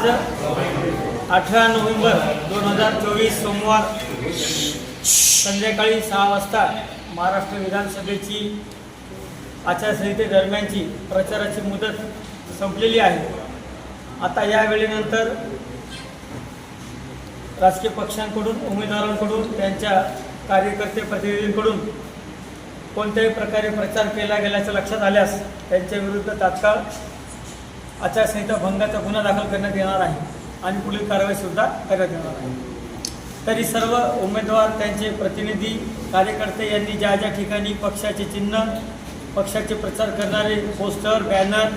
आज अठरा नोव्हेंबर दोन हजार चोवीस सोमवार संध्याकाळी सहा वाजता महाराष्ट्र विधानसभेची आचारसंहितेदरम्यानची प्रचाराची मुदत संपलेली आहे. आता या वेळेनंतर राजकीय पक्षांकडून उमेदवारांकडून त्यांच्या कार्यकर्ते प्रतिनिधींकडून कोणत्याही प्रकारे प्रचार केला गेल्याचं लक्षात आल्यास त्यांच्या विरुद्ध तात्काळ आचारसंहिता भंगाचा गुन्हा दाखल करण्यात येणार आहे. आणि पुढील कारवाईसुद्धा करण्यात येणार आहे. तरी सर्व उमेदवार त्यांचे प्रतिनिधी कार्यकर्ते यांनी ज्या ज्या ठिकाणी पक्षाचे चिन्ह पक्षाचे प्रचार करणारे पोस्टर बॅनर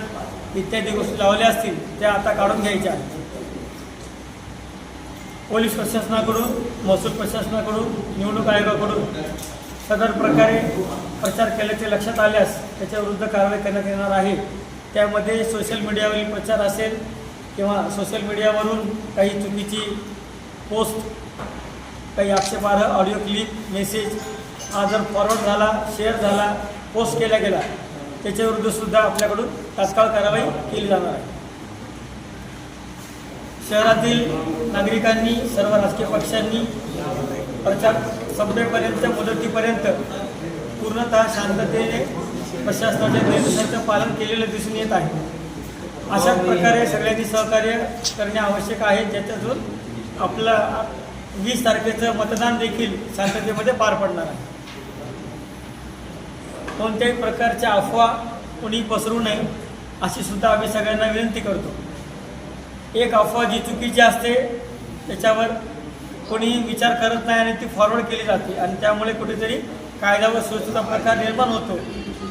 इत्यादी गोष्टी लावल्या असतील त्या आता काढून घ्यायच्या पोलीस प्रशासनाकडून महसूल प्रशासनाकडून निवडणूक आयोगाकडून सदर प्रकारे प्रचार केल्याचे लक्षात आल्यास त्याच्याविरुद्ध कारवाई करण्यात येणार आहे. त्यामध्ये सोशल मीडियावरील प्रचार असेल किंवा सोशल मीडियावरून काही चुकीची पोस्ट काही आक्षेपार्ह ऑडिओ क्लिप मेसेज हा जर फॉरवर्ड झाला शेअर झाला पोस्ट केला गेला त्याच्याविरुद्धसुद्धा आपल्याकडून तात्काळ कारवाई केली जाणार आहे. शहरातील नागरिकांनी सर्व राजकीय पक्षांनी प्रचार संपेपर्यंत मुदतीपर्यंत पूर्णतः शांततेने प्रशासनाच्या निर्देशांचं पालन केलेलं दिसून येत आहे. अशा प्रकारे सगळ्यांनी सहकार्य करणे आवश्यक आहे. ज्याच्यातून आपलं वीस तारखेचं मतदान देखील शांततेमध्ये पार पडणार आहे. कोणत्याही प्रकारच्या अफवा कोणी पसरू नये अशी सुद्धा आम्ही सगळ्यांना विनंती करतो. एक अफवा जी चुकीची असते त्याच्यावर कोणीही विचार करत नाही आणि ती फॉरवर्ड केली जाते. आणि त्यामुळे कुठेतरी कायदा व स्वच्छता प्रकार निर्माण होतो.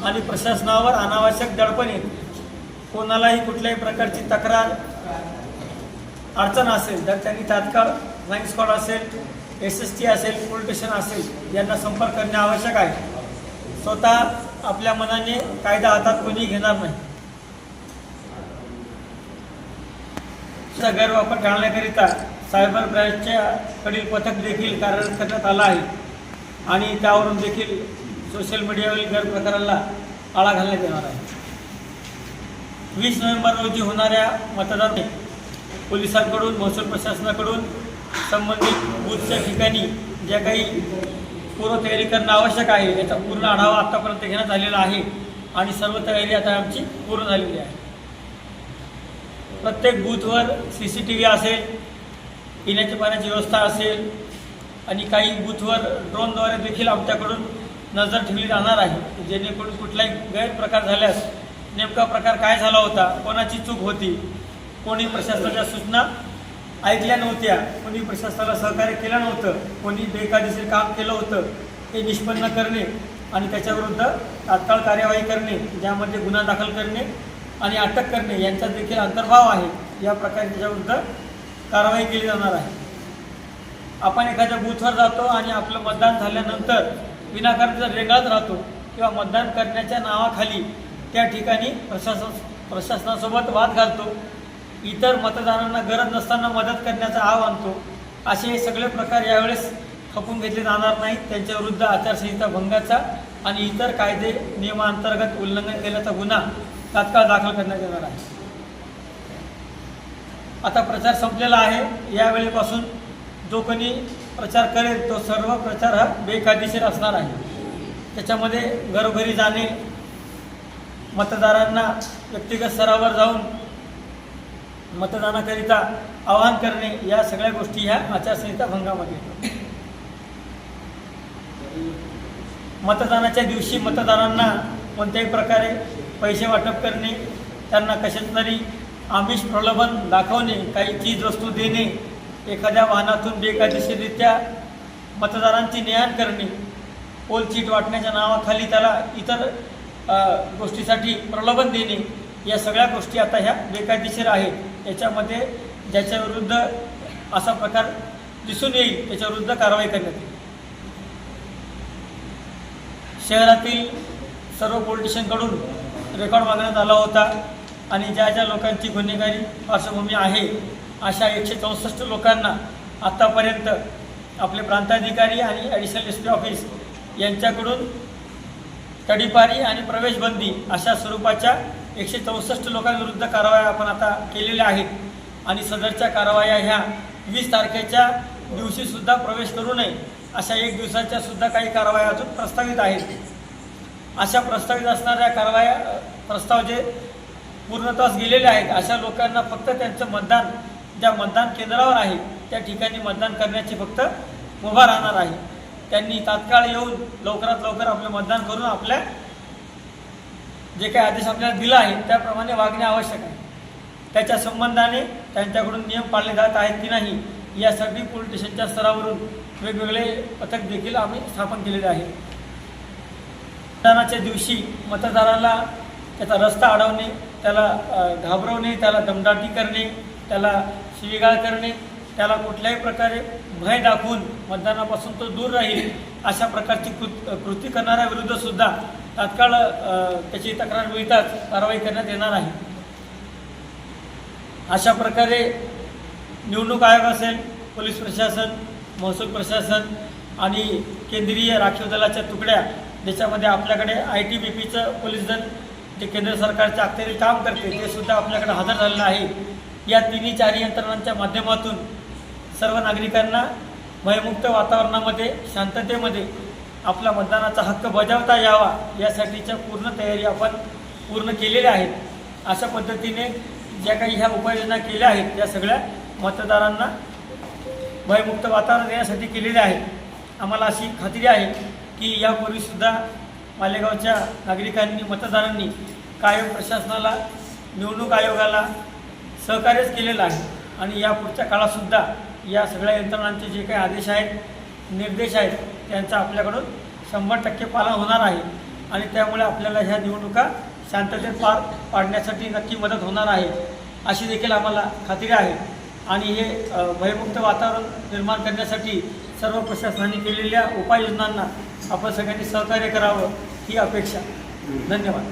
आणि प्रशासनावर अनावश्यक दडपण येते कोणालाही कुठल्याही प्रकारची तक्रार अडचण असेल तर त्यांनी तात्काळ फ्लाईंग स्क्वॉड असेल एस एस टी असेल पोलीस स्टेशन असेल यांना संपर्क करणे आवश्यक आहे. स्वतः आपल्या मनाने कायदा हातात कोणी घेणार नाही. चा गैरवापर टाळण्याकरिता सायबर ब्रँचच्या कडील पथक देखील कार्यरत करण्यात आलं आहे. आणि त्यावरून देखील सोशल मीडियावरील गैरप्रकाराला आळा घालण्यात येणार आहे. वीस नोव्हेंबर रोजी होणाऱ्या मतदान पोलिसांकडून महसूल प्रशासनाकडून संबंधित बूथच्या ठिकाणी ज्या काही पूर्वतयारी करणं आवश्यक आहे याचा पूर्ण आढावा आत्तापर्यंत घेण्यात आलेला आहे आणि सर्व तयारी आता आमची पूर्ण झालेली आहे. प्रत्येक बूथवर सी सी टी व्ही असेल पिण्याच्या पाण्याची व्यवस्था असेल आणि काही बूथवर ड्रोनद्वारे देखील आमच्याकडून नजर ठेवली जाणार आहे जेणेकरून कुठलाही गैरप्रकार झाल्यास नेमका प्रकार काय झाला होता कोणाची चूक होती कोणी प्रशासनाच्या सूचना ऐकल्या नव्हत्या कोणी प्रशासनाला सहकार्य केलं नव्हतं कोणी बेकायदेशीर काम केलं होतं ते निष्पन्न करणे आणि त्याच्याविरुद्ध तात्काळ कार्यवाही करणे ज्यामध्ये गुन्हा दाखल करणे आणि अटक करणे यांचा देखील अंतर्भाव आहे. या प्रकारे त्याच्याविरुद्ध कारवाई केली जाणार आहे. आपण एखाद्या बूथवर जातो आणि आपलं मतदान झाल्यानंतर विनाकारण जर रेंगाळत राहतो किंवा मतदान करण्याच्या नावाखाली त्या ठिकाणी प्रशासन प्रशासनासोबत वाद घालतो. इतर मतदारांना गरज नसताना मदत करण्याचा आव आणतो असे हे सगळे प्रकार यावेळेस खपून घेतले जाणार नाहीत. त्यांच्याविरुद्ध आचारसंहिता भंगाचा आणि इतर कायदे नियमांतर्गत उल्लंघन केल्याचा गुन्हा तात्काळ दाखल करण्यात येणार आहे. आता प्रचार संपलेला आहे. यावेळेपासून जो कोणी प्रचार करेल तो सर्व प्रचार हा बेकायदेशीर असणार आहे. त्याच्यामध्ये घरोघरी जाणे मतदारांना व्यक्तिगत स्तरावर जाऊन मतदानाकरिता आवाहन करणे या सगळ्या गोष्टी ह्या आचारसंहिता भंगामध्ये येतात. मतदानाच्या दिवशी मतदारांना कोणत्याही प्रकारे पैसे वाटप करणे त्यांना कशात तरी आमिष प्रलोभन दाखवणे काही चीज वस्तू देणे एखाद्या वाहनातून बेकायदेशीररित्या मतदारांची ने करणे पोल चीट वाटण्याच्या नावाखाली त्याला इतर गोष्टीसाठी प्रलोभन देणे या सगळ्या गोष्टी आता ह्या बेकायदेशीर आहेत. याच्यामध्ये ज्याच्याविरुद्ध असा प्रकार दिसून येईल त्याच्याविरुद्ध कारवाई करण्यात येईल. शहरातील सर्व पोलिटिशियनकडून रेकॉर्ड मागण्यात आला होता आणि ज्या ज्या लोकांची गुन्हेगारी पार्श्वभूमी आहे अशा एकशे चौसष्ट लोकांना आत्तापर्यंत आपले प्रांताधिकारी आणि ॲडिशनल एस पी ऑफिस यांच्याकडून तडीपारी आणि प्रवेशबंदी अशा स्वरूपाच्या एकशे चौसष्ट लोकांविरुद्ध कारवाया आपण आता केलेल्या आहेत. आणि सदरच्या कारवाया ह्या वीस तारखेच्या दिवशीसुद्धा प्रवेश करू नये अशा एक दिवसाच्या सुद्धा काही कारवाया अजून प्रस्तावित आहेत. अशा प्रस्तावित असणाऱ्या कारवाया प्रस्ताव जे पूर्णत्वास गेलेले आहेत अशा लोकांना फक्त त्यांचं मतदान ज्या मतदान केंद्रावर आहे त्या ठिकाणी मतदान करण्याची फक्त मुभा राहणार आहे. त्यांनी तात्काळ येऊन लवकरात लवकर आपलं मतदान करून आपल्या जे काही आदेश आपल्याला दिला आहे त्याप्रमाणे वागणे आवश्यक आहे. त्याच्या संबंधाने त्यांच्याकडून नियम पाळले जात आहेत की नाही यासाठी पोलीस स्टेशनच्या स्तरावरून वेगवेगळे पथक देखील आम्ही स्थापन केलेले आहे. मतदानाच्या दिवशी मतदाराला त्याचा रस्ता अडवणे त्याला घाबरवणे त्याला दमदाटी करणे त्याला शिवीगाळ करणे त्याला कुठल्याही प्रकारे भय दाखवून मतदानापासून तो दूर राहील अशा प्रकारची कृत कृती करणाऱ्याविरुद्धसुद्धा सुद्धा तात्काळ त्याची तक्रार मिळताच कारवाई करण्यात येणार आहे. अशा प्रकारे निवडणूक आयोग असेल पोलीस प्रशासन महसूल प्रशासन आणि केंद्रीय राखीव दलाच्या तुकड्या ज्याच्यामध्ये आपल्याकडे आय टी बी पीचं पोलीस दल जे केंद्र सरकारच्या अखत्यारीत काम करते ते सुद्धा आपल्याकडे हजर झालेलं आहे. या तिन्ही चारही यंत्रणांच्या माध्यमातून सर्व नागरिकांना भयमुक्त वातावरणामध्ये शांततेमध्ये आपला मतदानाचा हक्क बजावता यावा यासाठीच्या पूर्ण तयारी आपण पूर्ण केलेल्या आहेत. अशा पद्धतीने ज्या काही ह्या उपाययोजना केल्या आहेत या सगळ्या मतदारांना भयमुक्त वातावरण देण्यासाठी केलेले आहेत. आम्हाला अशी खात्री आहे की यापूर्वीसुद्धा मालेगावच्या नागरिकांनी मतदारांनी कायम प्रशासनाला निवडणूक आयोगाला सहकार्यच केलेलं आहे. आणि या पुढच्या काळातसुद्धा या सगळ्या यंत्रणांचे जे काही आदेश आहेत निर्देश आहेत त्यांचा आपल्याकडून शंभर टक्के पालन होणार आहे. आणि त्यामुळे आपल्याला ह्या निवडणुका शांततेत पार पाडण्यासाठी नक्की मदत होणार आहे अशी देखील आम्हाला खात्री आहे. आणि हे भयमुक्त वातावरण निर्माण करण्यासाठी सर्व प्रशासनाने केलेल्या उपाययोजनांना आपण सगळ्यांनी सहकार्य करावं ही अपेक्षा. धन्यवाद.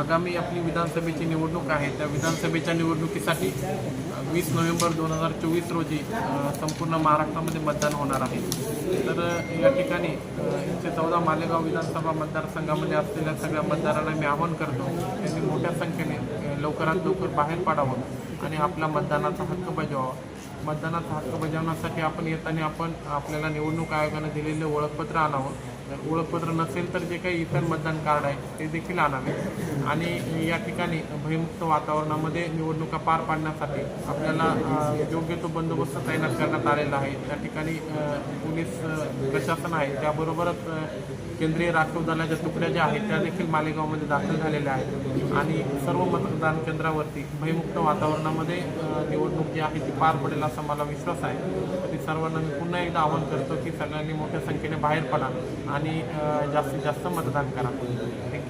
आगामी आपली विधानसभेची निवडणूक आहे. त्या विधानसभेच्या निवडणुकीसाठी वीस नोव्हेंबर दोन हजार चोवीस रोजी संपूर्ण महाराष्ट्रामध्ये मतदान होणार आहे. तर या ठिकाणी एकशे चौदा मालेगाव विधानसभा मतदारसंघामध्ये असलेल्या सगळ्या मतदारांना मी आवाहन करतो त्यांनी मोठ्या संख्येने लवकरात लवकर बाहेर पाडावं आणि आपला मतदानाचा हक्क बजावावा. मतदानाचा हक्क बजावण्यासाठी आपण येताना आपण आपल्याला निवडणूक आयोगानं दिलेलं ओळखपत्र आणावं. जर ओळखपत्र नसेल तर जे काही इतर मतदान कार्ड आहे ते देखील आणावे. आणि या ठिकाणी भयमुक्त वातावरणामध्ये निवडणुका पार पाडण्यासाठी आपल्याला योग्य तो बंदोबस्त तैनात करण्यात आलेला आहे. त्या ठिकाणी पोलीस प्रशासन आहे. त्याबरोबरच केंद्रीय राखीव दलाच्या तुकड्या ज्या आहेत त्या देखील मालेगावमध्ये दाखल झालेल्या आहेत. आणि सर्व मतदान केंद्रावरती भयमुक्त वातावरणामध्ये निवडणूक जी आहे ती पार पडेल असा मला विश्वास आहे. ती सर्वांना मी पुन्हा एकदा आवाहन करतो की सगळ्यांनी मोठ्या संख्येने बाहेर पडा आणि जास्तीत जास्त मतदान करा. थँक्यू.